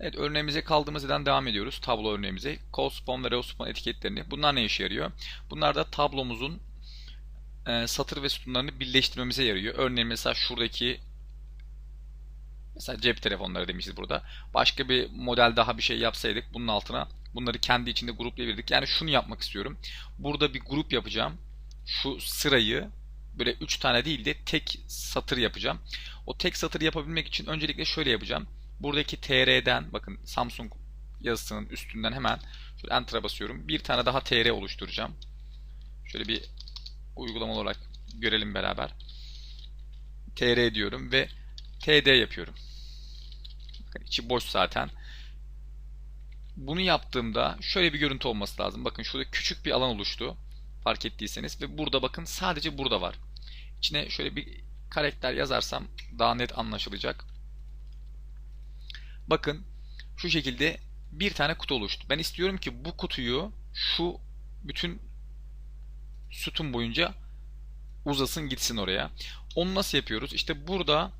Evet örneğimize kaldığımız yerden devam ediyoruz. Tablo örneğimize. Cospawn ve Reospawn etiketlerini. Bunlar ne işe yarıyor? Bunlar da tablomuzun e, satır ve sütunlarını birleştirmemize yarıyor. Örneğin mesela şuradaki mesela cep telefonları demişiz burada. Başka bir model daha bir şey yapsaydık bunun altına bunları kendi içinde gruplayabilirdik. Yani şunu yapmak istiyorum. Burada bir grup yapacağım. Şu sırayı böyle 3 tane değil de tek satır yapacağım. O tek satır yapabilmek için öncelikle şöyle yapacağım. Buradaki TR'den bakın Samsung yazısının üstünden hemen şöyle Enter'a basıyorum. Bir tane daha TR oluşturacağım. Şöyle bir uygulama olarak görelim beraber. TR diyorum ve TD yapıyorum. Bakın içi boş zaten. Bunu yaptığımda şöyle bir görüntü olması lazım. Bakın şurada küçük bir alan oluştu. Fark ettiyseniz ve burada bakın sadece burada var. İçine şöyle bir karakter yazarsam daha net anlaşılacak. Bakın şu şekilde bir tane kutu oluştu. Ben istiyorum ki bu kutuyu şu bütün sütun boyunca uzasın gitsin oraya. Onu nasıl yapıyoruz? İşte burada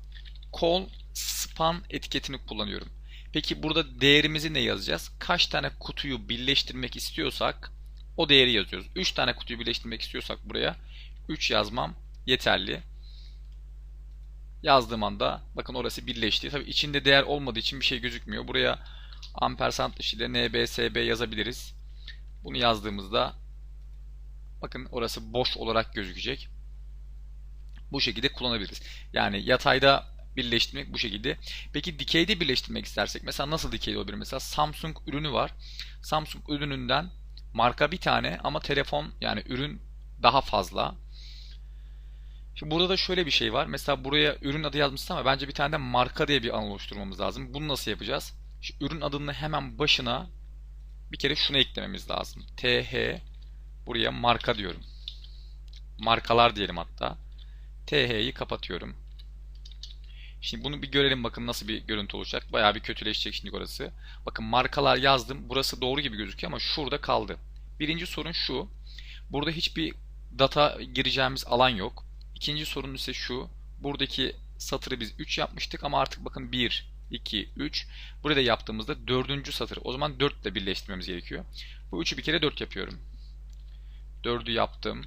call span etiketini kullanıyorum. Peki burada değerimizi ne yazacağız? Kaç tane kutuyu birleştirmek istiyorsak o değeri yazıyoruz. 3 tane kutuyu birleştirmek istiyorsak buraya 3 yazmam yeterli. Yazdığım anda bakın orası birleşti. Tabi içinde değer olmadığı için bir şey gözükmüyor. Buraya ampersand ile NBSB yazabiliriz. Bunu yazdığımızda bakın orası boş olarak gözükecek. Bu şekilde kullanabiliriz. Yani yatayda birleştirmek bu şekilde. Peki dikeyde birleştirmek istersek mesela nasıl dikeyde olabilir? Mesela Samsung ürünü var. Samsung ürününden marka bir tane ama telefon yani ürün daha fazla. Şimdi burada da şöyle bir şey var. Mesela buraya ürün adı yazmışsın ama bence bir tane de marka diye bir anı oluşturmamız lazım. Bunu nasıl yapacağız? Şu ürün adının hemen başına bir kere şunu eklememiz lazım. TH buraya marka diyorum. Markalar diyelim hatta. TH'yi kapatıyorum. Şimdi bunu bir görelim bakın nasıl bir görüntü olacak. Bayağı bir kötüleşecek şimdi orası. Bakın markalar yazdım. Burası doğru gibi gözüküyor ama şurada kaldı. Birinci sorun şu. Burada hiçbir data gireceğimiz alan yok. İkinci sorun ise şu. Buradaki satırı biz 3 yapmıştık ama artık bakın 1, 2, 3. Burada yaptığımızda dördüncü satır. O zaman 4 ile birleştirmemiz gerekiyor. Bu 3'ü bir kere 4 yapıyorum. 4'ü yaptım.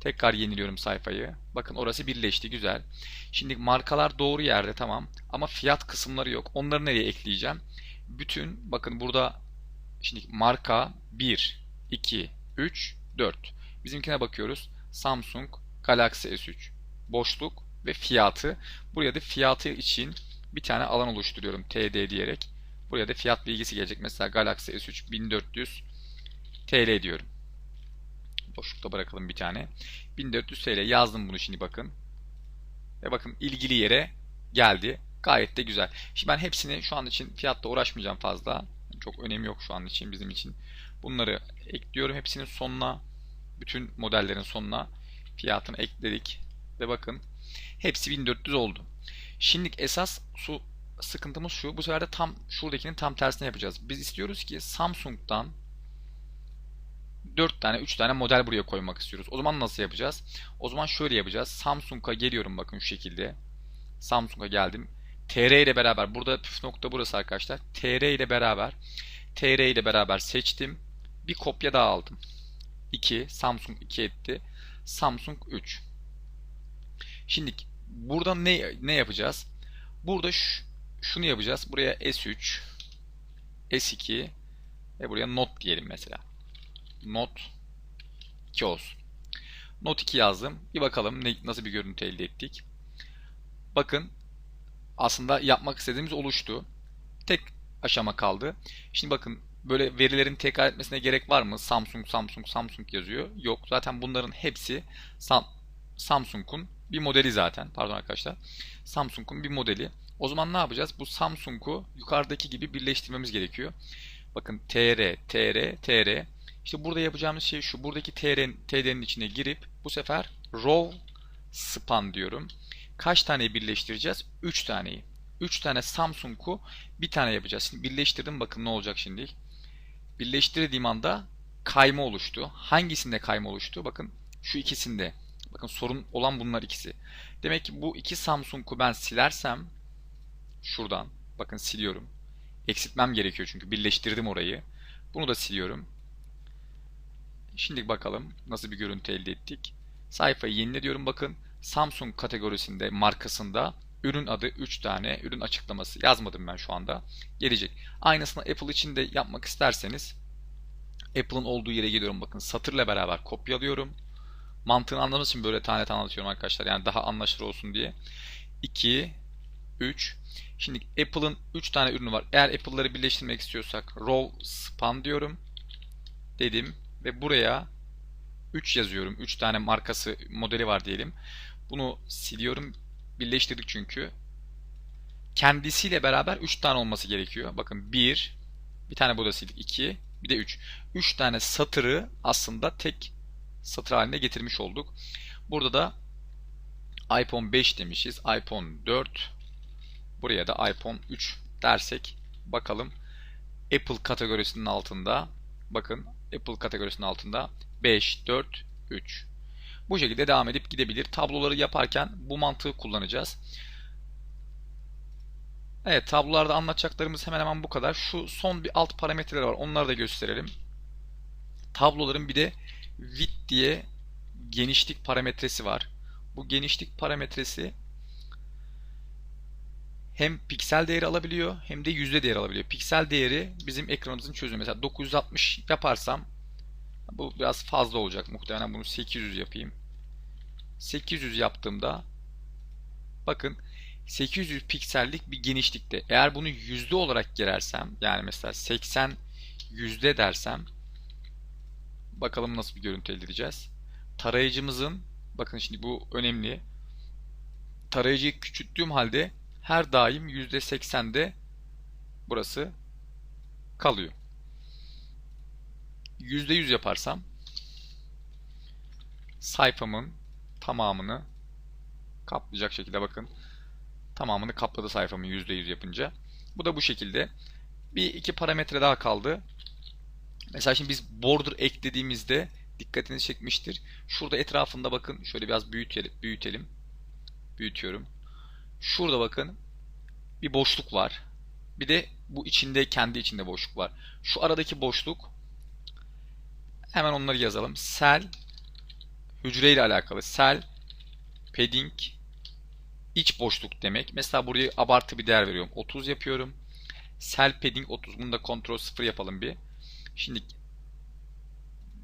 Tekrar yeniliyorum sayfayı. Bakın orası birleşti. Güzel. Şimdi markalar doğru yerde tamam. Ama fiyat kısımları yok. Onları nereye ekleyeceğim? Bütün bakın burada şimdi marka 1, 2, 3, 4. Bizimkine bakıyoruz. Samsung Galaxy S3. Boşluk ve fiyatı. Buraya da fiyatı için bir tane alan oluşturuyorum. TD diyerek. Buraya da fiyat bilgisi gelecek. Mesela Galaxy S3 1400 TL diyorum. Boşlukta bırakalım bir tane. 1400 TL yazdım bunu şimdi bakın. Ve bakın ilgili yere geldi. Gayet de güzel. Şimdi ben hepsini şu an için fiyatta uğraşmayacağım fazla. Çok önemi yok şu an için bizim için. Bunları ekliyorum hepsinin sonuna. Bütün modellerin sonuna fiyatını ekledik. Ve bakın hepsi 1400 oldu. Şimdi esas su sıkıntımız şu. Bu sefer de tam şuradakinin tam tersine yapacağız. Biz istiyoruz ki Samsung'dan 4 tane 3 tane model buraya koymak istiyoruz. O zaman nasıl yapacağız? O zaman şöyle yapacağız. Samsung'a geliyorum bakın şu şekilde. Samsung'a geldim. TR ile beraber burada püf nokta burası arkadaşlar. TR ile beraber TR ile beraber seçtim. Bir kopya daha aldım. 2 Samsung 2 etti. Samsung 3. Şimdi burada ne ne yapacağız? Burada şunu yapacağız. Buraya S3 S2 ve buraya Note diyelim mesela. Note 2 olsun. Note 2 yazdım. Bir bakalım ne, nasıl bir görüntü elde ettik. Bakın aslında yapmak istediğimiz oluştu. Tek aşama kaldı. Şimdi bakın böyle verilerin tekrar etmesine gerek var mı? Samsung, Samsung, Samsung yazıyor. Yok. Zaten bunların hepsi Sam Samsung'un bir modeli zaten. Pardon arkadaşlar. Samsung'un bir modeli. O zaman ne yapacağız? Bu Samsung'u yukarıdaki gibi birleştirmemiz gerekiyor. Bakın TR, TR, TR. İşte burada yapacağımız şey şu. Buradaki TR'nin, TD'nin içine girip bu sefer row span diyorum. Kaç taneyi birleştireceğiz? 3 taneyi. 3 tane Samsung'u bir tane yapacağız. Şimdi birleştirdim bakın ne olacak şimdi. Birleştirdiğim anda kayma oluştu. Hangisinde kayma oluştu? Bakın şu ikisinde. Bakın sorun olan bunlar ikisi. Demek ki bu iki Samsung'u ben silersem şuradan bakın siliyorum. Eksiltmem gerekiyor çünkü birleştirdim orayı. Bunu da siliyorum. Şimdi bakalım nasıl bir görüntü elde ettik. Sayfayı yenile diyorum bakın. Samsung kategorisinde markasında ürün adı 3 tane ürün açıklaması yazmadım ben şu anda. Gelecek. Aynısını Apple için de yapmak isterseniz Apple'ın olduğu yere geliyorum bakın satırla beraber kopyalıyorum. Mantığını anlamanız için böyle tane tane anlatıyorum arkadaşlar. Yani daha anlaşılır olsun diye. 2 3 Şimdi Apple'ın 3 tane ürünü var. Eğer Apple'ları birleştirmek istiyorsak row span diyorum. Dedim ve buraya 3 yazıyorum. 3 tane markası modeli var diyelim. Bunu siliyorum. Birleştirdik çünkü. Kendisiyle beraber 3 tane olması gerekiyor. Bakın 1 bir tane burada sildik. 2 bir de 3. 3 tane satırı aslında tek satır haline getirmiş olduk. Burada da iPhone 5 demişiz. iPhone 4 buraya da iPhone 3 dersek bakalım Apple kategorisinin altında bakın Apple kategorisinin altında 5, 4, 3. Bu şekilde devam edip gidebilir. Tabloları yaparken bu mantığı kullanacağız. Evet tablolarda anlatacaklarımız hemen hemen bu kadar. Şu son bir alt parametreler var. Onları da gösterelim. Tabloların bir de width diye genişlik parametresi var. Bu genişlik parametresi hem piksel değeri alabiliyor hem de yüzde değeri alabiliyor. Piksel değeri bizim ekranımızın çözümü. Mesela 960 yaparsam bu biraz fazla olacak. Muhtemelen bunu 800 yapayım. 800 yaptığımda bakın 800 piksellik bir genişlikte. Eğer bunu yüzde olarak girersem yani mesela 80 yüzde dersem bakalım nasıl bir görüntü elde edeceğiz. Tarayıcımızın bakın şimdi bu önemli. Tarayıcıyı küçülttüğüm halde her daim %80'de burası kalıyor. %100 yaparsam sayfamın tamamını kaplayacak şekilde bakın tamamını kapladı sayfamın %100 yapınca. Bu da bu şekilde. Bir iki parametre daha kaldı. Mesela şimdi biz border eklediğimizde dikkatinizi çekmiştir. Şurada etrafında bakın şöyle biraz büyütelim. büyütelim. Büyütüyorum. Şurada bakın bir boşluk var. Bir de bu içinde kendi içinde boşluk var. Şu aradaki boşluk hemen onları yazalım. Cell hücre ile alakalı. Cell padding iç boşluk demek. Mesela buraya abartı bir değer veriyorum. 30 yapıyorum. Cell padding 30. Bunu da kontrol 0 yapalım bir. Şimdi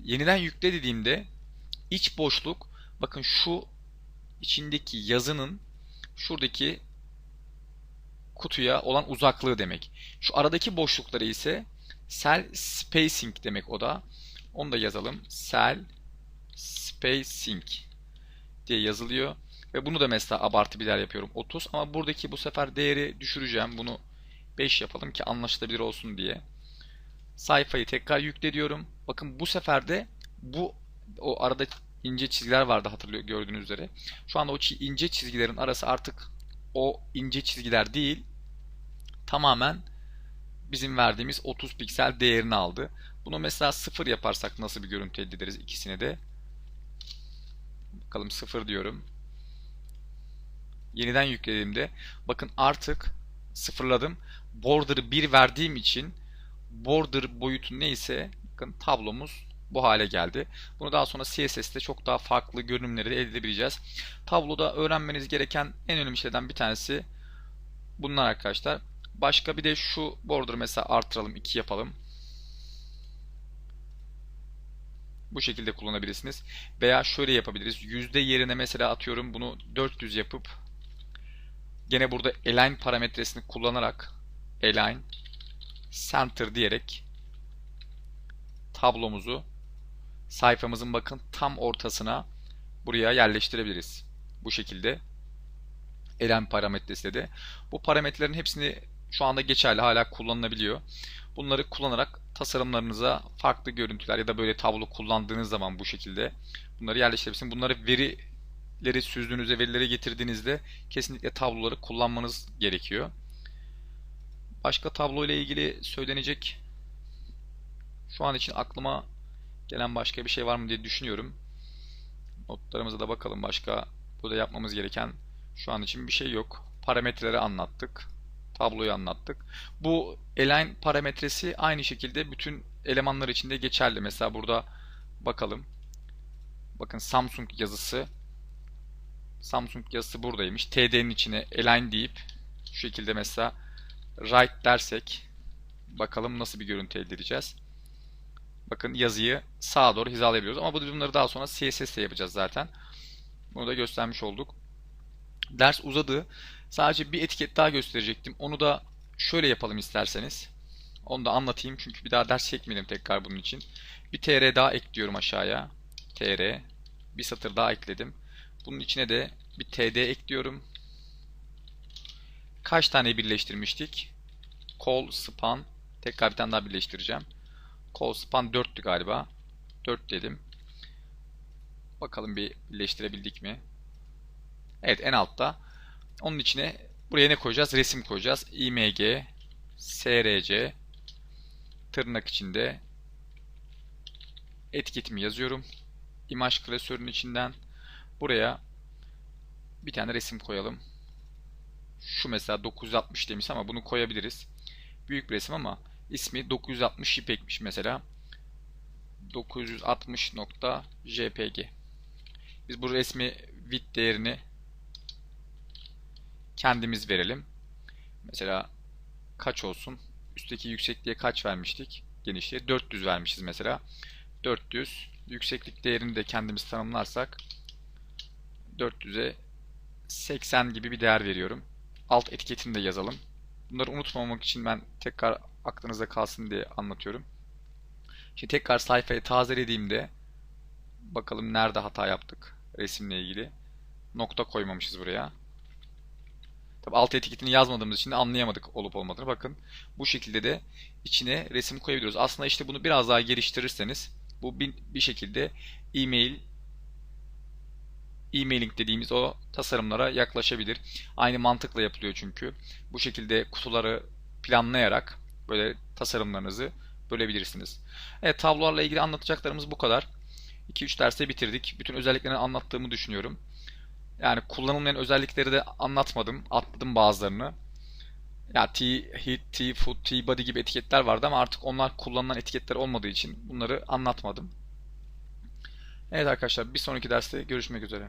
yeniden yükle dediğimde iç boşluk bakın şu içindeki yazının şuradaki kutuya olan uzaklığı demek. Şu aradaki boşlukları ise cell spacing demek o da. Onu da yazalım. Cell spacing diye yazılıyor. Ve bunu da mesela abartı bir değer yapıyorum. 30 ama buradaki bu sefer değeri düşüreceğim. Bunu 5 yapalım ki anlaşılabilir olsun diye. Sayfayı tekrar yükle diyorum. Bakın bu sefer de bu o arada ince çizgiler vardı hatırlıyor gördüğünüz üzere. Şu anda o ince çizgilerin arası artık o ince çizgiler değil tamamen bizim verdiğimiz 30 piksel değerini aldı. Bunu mesela 0 yaparsak nasıl bir görüntü elde ederiz ikisini de. Bakalım 0 diyorum. Yeniden yüklediğimde bakın artık sıfırladım. Border'ı 1 verdiğim için border boyutu neyse bakın tablomuz bu hale geldi. Bunu daha sonra CSS'te çok daha farklı görünümleri de elde edebileceğiz. Tabloda öğrenmeniz gereken en önemli şeylerden bir tanesi bunlar arkadaşlar. Başka bir de şu border mesela artıralım 2 yapalım. Bu şekilde kullanabilirsiniz. Veya şöyle yapabiliriz. Yüzde yerine mesela atıyorum bunu 400 yapıp gene burada align parametresini kullanarak align center diyerek tablomuzu sayfamızın bakın tam ortasına buraya yerleştirebiliriz. Bu şekilde align parametresi de. Bu parametrelerin hepsini şu anda geçerli hala kullanılabiliyor. Bunları kullanarak tasarımlarınıza farklı görüntüler ya da böyle tablo kullandığınız zaman bu şekilde bunları yerleştirebilirsiniz. Bunları verileri süzdüğünüzde, verileri getirdiğinizde kesinlikle tabloları kullanmanız gerekiyor. Başka tablo ile ilgili söylenecek şu an için aklıma gelen başka bir şey var mı diye düşünüyorum. Notlarımıza da bakalım. Başka burada yapmamız gereken şu an için bir şey yok. Parametreleri anlattık Tabloyu anlattık. Bu align parametresi aynı şekilde bütün elemanlar için de geçerli. Mesela burada bakalım. Bakın Samsung yazısı Samsung yazısı buradaymış. TD'nin içine align deyip şu şekilde mesela right dersek bakalım nasıl bir görüntü elde edeceğiz. Bakın yazıyı sağa doğru hizalayabiliyoruz. Ama bu durumları daha sonra CSS yapacağız zaten. Bunu da göstermiş olduk. Ders uzadı. Sadece bir etiket daha gösterecektim. Onu da şöyle yapalım isterseniz. Onu da anlatayım çünkü bir daha ders çekmeyelim tekrar bunun için. Bir tr daha ekliyorum aşağıya. tr. Bir satır daha ekledim. Bunun içine de bir td ekliyorum. Kaç tane birleştirmiştik? Call, span. Tekrar bir tane daha birleştireceğim. Call, span 4'tü galiba. 4 dedim. Bakalım bir birleştirebildik mi? Evet en altta. Onun içine buraya ne koyacağız? Resim koyacağız. img src tırnak içinde etiketimi yazıyorum. İmaj klasörünün içinden buraya bir tane resim koyalım. Şu mesela 960 demiş ama bunu koyabiliriz. Büyük bir resim ama ismi 960 JPEG'miş mesela. 960.jpg Biz bu resmi width değerini kendimiz verelim. Mesela kaç olsun? Üstteki yüksekliğe kaç vermiştik? Genişliğe 400 vermişiz mesela. 400 yükseklik değerini de kendimiz tanımlarsak 400'e 80 gibi bir değer veriyorum. Alt etiketini de yazalım. Bunları unutmamak için ben tekrar aklınızda kalsın diye anlatıyorum. Şimdi tekrar sayfayı tazelediğimde bakalım nerede hata yaptık resimle ilgili. Nokta koymamışız buraya. Tabi alt etiketini yazmadığımız için anlayamadık olup olmadığını. Bakın bu şekilde de içine resim koyabiliyoruz. Aslında işte bunu biraz daha geliştirirseniz bu bir, bir şekilde e-mail e-mailing dediğimiz o tasarımlara yaklaşabilir. Aynı mantıkla yapılıyor çünkü. Bu şekilde kutuları planlayarak böyle tasarımlarınızı bölebilirsiniz. Evet tablolarla ilgili anlatacaklarımız bu kadar. 2-3 derste bitirdik. Bütün özelliklerini anlattığımı düşünüyorum. Yani kullanılmayan özellikleri de anlatmadım. Atladım bazılarını. Ya T-Hit, T-Food, T-Body gibi etiketler vardı ama artık onlar kullanılan etiketler olmadığı için bunları anlatmadım. Evet arkadaşlar bir sonraki derste görüşmek üzere.